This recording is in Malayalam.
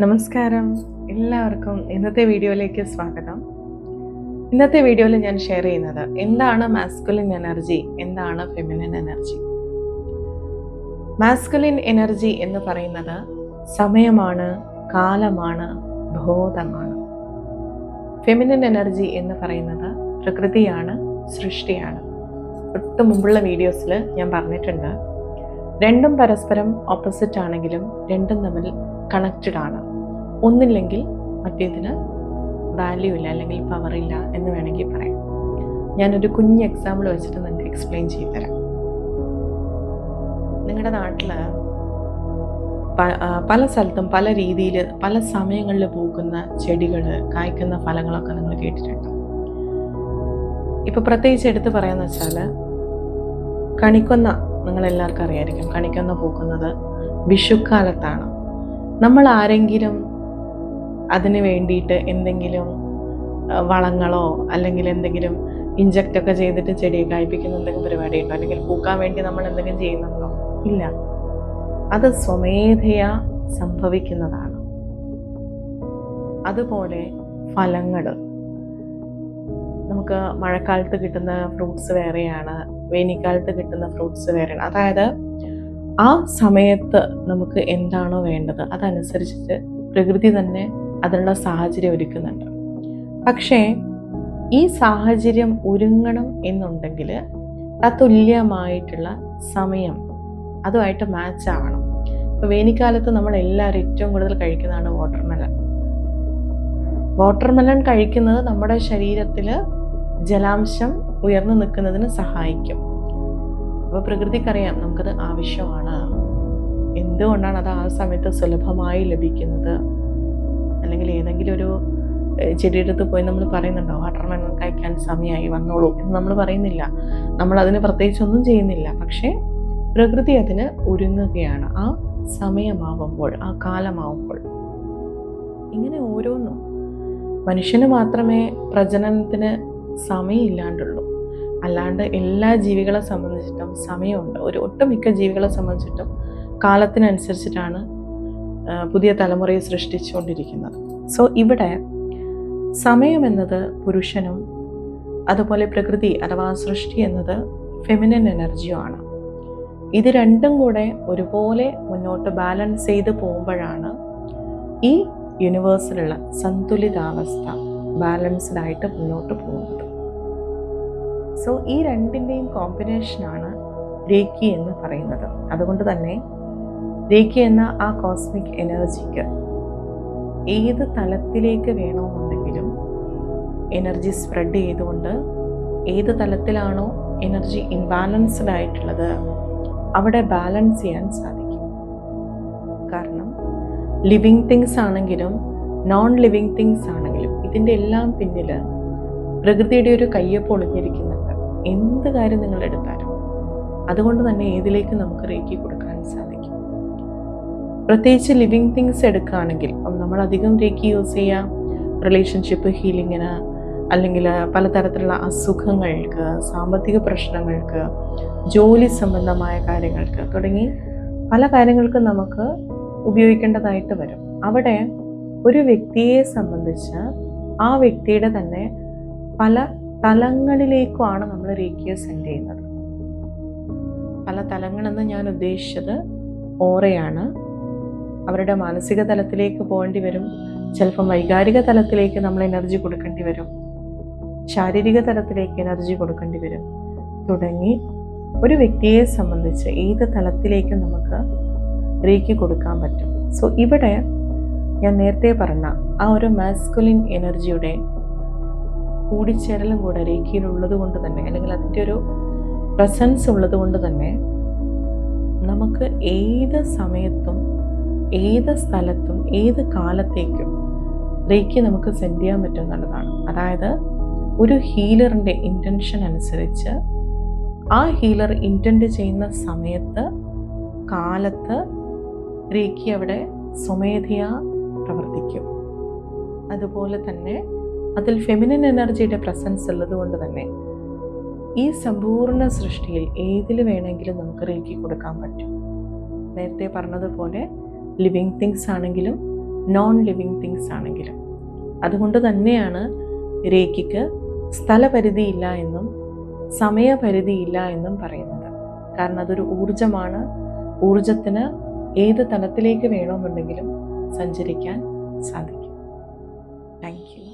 നമസ്കാരം. എല്ലാവർക്കും ഇന്നത്തെ വീഡിയോയിലേക്ക് സ്വാഗതം. ഇന്നത്തെ വീഡിയോയിൽ ഞാൻ ഷെയർ ചെയ്യുന്നത് എന്താണ് മാസ്കുലിൻ എനർജി എന്താണ് ഫെമിനിൻ എനർജി മാസ്കുലിൻ എനർജി എന്ന് പറയുന്നത് സമയമാണ് കാലമാണ് ബോധമാണ്. ഫെമിനിൻ എനർജി എന്ന് പറയുന്നത് പ്രകൃതിയാണ് സൃഷ്ടിയാണ്. തൊട്ട് മുമ്പുള്ള വീഡിയോസിൽ ഞാൻ പറഞ്ഞിട്ടുണ്ട്. രണ്ടും പരസ്പരം ഓപ്പോസിറ്റ് ആണെങ്കിലും രണ്ടും തമ്മിൽ കണക്റ്റഡ് ആണ് ഒന്നില്ലെങ്കിൽ മറ്റേതിന് വാല്യൂ ഇല്ല അല്ലെങ്കിൽ പവർ ഇല്ല എന്ന് വേണമെങ്കിൽ പറയാം. ഞാനൊരു കുഞ്ഞ് എക്സാമ്പിൾ വെച്ചിട്ട് നിങ്ങൾക്ക് എക്സ്പ്ലെയിൻ ചെയ്തു തരാം. നിങ്ങളുടെ നാട്ടിൽ പല സ്ഥലത്തും പല രീതിയിൽ പല സമയങ്ങളിൽ പൂക്കുന്ന ചെടികൾ കായ്ക്കുന്ന ഫലങ്ങളൊക്കെ നിങ്ങൾ കേട്ടിട്ടുണ്ട്? ഇപ്പോൾ പ്രത്യേകിച്ച് എടുത്ത് പറയാന്ന് വെച്ചാൽ കണിക്കൊന്ന നിങ്ങളെല്ലാവർക്കും അറിയായിരിക്കും. കണിക്കൊന്ന പൂക്കുന്നത് വിഷുക്കാലത്താണ്. നമ്മൾ ആരെങ്കിലും അതിന് വേണ്ടിയിട്ട് എന്തെങ്കിലും വളങ്ങളോ അല്ലെങ്കിൽ എന്തെങ്കിലും ഇഞ്ചക്റ്റ് ഒക്കെ ചെയ്തിട്ട് ചെടിയെ കായ്പ്പിക്കുന്ന എന്തെങ്കിലും പരിപാടി ഉണ്ടോ? അല്ലെങ്കിൽ പൂക്കാൻ വേണ്ടി നമ്മൾ എന്തെങ്കിലും ചെയ്യുന്നുണ്ടോ? ഇല്ല. അത് സ്വമേധയാ സംഭവിക്കുന്നതാണ്. അതുപോലെ ഫലങ്ങൾ നമുക്ക് മഴക്കാലത്ത് കിട്ടുന്ന ഫ്രൂട്ട്സ് വേറെയാണ് വേനൽക്കാലത്ത് കിട്ടുന്ന ഫ്രൂട്ട്സ് വേറെയാണ്. അതായത് ആ സമയത്ത് നമുക്ക് എന്താണോ വേണ്ടത് അതനുസരിച്ചിട്ട് പ്രകൃതി തന്നെ അതിനുള്ള സാഹചര്യം ഒരുക്കുന്നുണ്ട്. പക്ഷേ ഈ സാഹചര്യം ഒരുങ്ങണം എന്നുണ്ടെങ്കിൽ തത്തുല്യമായിട്ടുള്ള സമയം അതുമായിട്ട് മാച്ച് ആവണം. ഇപ്പോൾ വേനൽക്കാലത്ത് നമ്മൾ എല്ലാവരും ഏറ്റവും കൂടുതൽ കഴിക്കുന്നതാണ് വാട്ടർമെലൺ വാട്ടർമെലൺ കഴിക്കുന്നത് നമ്മുടെ ശരീരത്തിൽ ജലാംശം ഉയർന്നു നിൽക്കുന്നതിന് സഹായിക്കും. അപ്പോൾ പ്രകൃതിക്കറിയാം നമുക്കത് ആവശ്യമാണ്. എന്തുകൊണ്ടാണ് അത് ആ സമയത്ത് സുലഭമായി ലഭിക്കുന്നത്? അല്ലെങ്കിൽ ഏതെങ്കിലും ഒരു ചെടിയുടെ അടുത്ത് പോയി നമ്മൾ പറയുന്നുണ്ടോ വാട്ടർമെലൺ കഴിക്കാൻ സമയമായി വന്നോളൂ എന്ന് നമ്മൾ പറയുന്നില്ല. നമ്മൾ അതിന് പ്രത്യേകിച്ച് ഒന്നും ചെയ്യുന്നില്ല. പക്ഷേ പ്രകൃതി അതിന് ഒരുങ്ങുകയാണ്. ആ സമയമാവുമ്പോൾ ആ കാലമാവുമ്പോൾ. ഇങ്ങനെ ഓരോന്നും. മനുഷ്യന് മാത്രമേ പ്രജനനത്തിന് സമയമില്ലാണ്ടുള്ളൂ. അല്ലാണ്ട് എല്ലാ ജീവികളെ സംബന്ധിച്ചിട്ടും സമയമുണ്ട്. ഒരു ഒട്ടുമിക്ക ജീവികളെ സംബന്ധിച്ചിട്ടും കാലത്തിനനുസരിച്ചിട്ടാണ് പുതിയ തലമുറയെ സൃഷ്ടിച്ചുകൊണ്ടിരിക്കുന്നത്. സോ ഇവിടെ സമയം എന്നത് പുരുഷനും അതുപോലെ പ്രകൃതി അഥവാ സൃഷ്ടി എന്നത് ഫെമിനിൻ എനർജിയും ആണ്. ഇത് രണ്ടും കൂടെ ഒരുപോലെ മുന്നോട്ട് ബാലൻസ് ചെയ്ത് പോകുമ്പോഴാണ് ഈ യൂണിവേഴ്സിലുള്ള സന്തുലിതാവസ്ഥ ബാലൻസ്ഡായിട്ട് മുന്നോട്ട് പോകുന്നത്. സോ ഈ രണ്ടിന്റെയും കോമ്പിനേഷനാണ് രേക്കി എന്ന് പറയുന്നത്. അതുകൊണ്ട് തന്നെ രേക്കി എന്ന ആ കോസ്മിക് എനർജിക്ക് ഏത് തലത്തിലേക്ക് വേണമെന്നുണ്ടെങ്കിലും എനർജി സ്പ്രെഡ് ചെയ്തുകൊണ്ട് ഏത് തലത്തിലാണോ എനർജി ഇൻബാലൻസ്ഡ് ആയിട്ടുള്ളത് അവിടെ ബാലൻസ് ചെയ്യാൻ സാധിക്കും. കാരണം ലിവിങ് തിങ്സ് ആണെങ്കിലും നോൺ ലിവിങ് തിങ്സ് ആണെങ്കിലും ഇതിന്റെ എല്ലാം പിന്നിൽ പ്രകൃതിയുടെ ഒരു കയ്യൊപ്പ് ഒളിഞ്ഞിരിക്കുന്നുണ്ട് എന്ത് കാര്യം നിങ്ങൾ എടുത്താലും അതുകൊണ്ട് തന്നെ ഏതിലേക്ക് നമുക്ക് റേക്കി കൊടുക്കാൻ സാധിക്കും. പ്രത്യേകിച്ച് ലിവിങ് തിങ്സ് എടുക്കുകയാണെങ്കിൽ നമ്മൾ അധികം റേക്കി യൂസ് ചെയ്യാം റിലേഷൻഷിപ്പ് ഹീലിങ്ങിന് അല്ലെങ്കിൽ പലതരത്തിലുള്ള അസുഖങ്ങൾക്ക് സാമ്പത്തിക പ്രശ്നങ്ങൾക്ക് ജോലി സംബന്ധമായ കാര്യങ്ങൾക്ക് തുടങ്ങി പല കാര്യങ്ങൾക്കും നമുക്ക് ഉപയോഗിക്കേണ്ടതായിട്ട് വരും. അവിടെ ഒരു വ്യക്തിയെ സംബന്ധിച്ച് ആ വ്യക്തിയുടെ തന്നെ പല തലങ്ങളിലേക്കുമാണ് നമ്മൾ രേഖിയെ സെൻഡ് ചെയ്യുന്നത്. പല തലങ്ങളെന്ന് ഞാൻ ഉദ്ദേശിച്ചത് ഓറയാണ്. അവരുടെ മാനസിക തലത്തിലേക്ക് പോകേണ്ടി വരും. ചിലപ്പം വൈകാരിക തലത്തിലേക്ക് നമ്മൾ എനർജി കൊടുക്കേണ്ടി വരും. ശാരീരിക തലത്തിലേക്ക് എനർജി കൊടുക്കേണ്ടി വരും. തുടങ്ങി ഒരു വ്യക്തിയെ സംബന്ധിച്ച് ഏത് തലത്തിലേക്കും നമുക്ക് റീക്കി കൊടുക്കാൻ പറ്റും. സോ ഇവിടെ ഞാൻ നേരത്തെ പറഞ്ഞ ആ ഒരു മാസ്കുലിൻ എനർജിയുടെ കൂടിച്ചേരലും കൂടെ രേഖയിലുള്ളത് കൊണ്ട് തന്നെ അല്ലെങ്കിൽ അതിന്റെ ഒരു പ്രസൻസ് ഉള്ളത് കൊണ്ട് തന്നെ നമുക്ക് ഏത് സമയത്തും ഏത് സ്ഥലത്തും ഏത് കാലത്തേക്കും റേക്കി നമുക്ക് സെൻഡ് ചെയ്യാൻ പറ്റും എന്നുള്ളതാണ്. അതായത് ഒരു ഹീലറിന്റെ ഇന്റൻഷൻ അനുസരിച്ച് ആ ഹീലർ ഇന്റന്റ് ചെയ്യുന്ന സമയത്ത് കാലത്ത് റേക്കി അവിടെ സ്വമേധയാ പ്രവർത്തിക്കും. അതുപോലെ തന്നെ അതിൽ ഫെമിനിൻ എനർജിയുടെ പ്രസൻസ് ഉള്ളത് കൊണ്ട് തന്നെ ഈ സമ്പൂർണ സൃഷ്ടിയിൽ ഏതിൽ വേണമെങ്കിലും നമുക്ക് റേക്കി കൊടുക്കാൻ പറ്റും. നേരത്തെ പറഞ്ഞതുപോലെ ലിവിങ് തിങ്സ് ആണെങ്കിലും നോൺ ലിവിങ് തിങ്സ് ആണെങ്കിലും. അതുകൊണ്ട് തന്നെയാണ് രേഖയ്ക്ക് സ്ഥലപരിധിയില്ല എന്നും സമയപരിധിയില്ല എന്നും പറയുന്നത്. കാരണം അതൊരു ഊർജമാണ് ഊർജത്തിന് ഏത് തലത്തിലേക്ക് വേണമെന്നുണ്ടെങ്കിലും സഞ്ചരിക്കാൻ സാധിക്കും. Thank you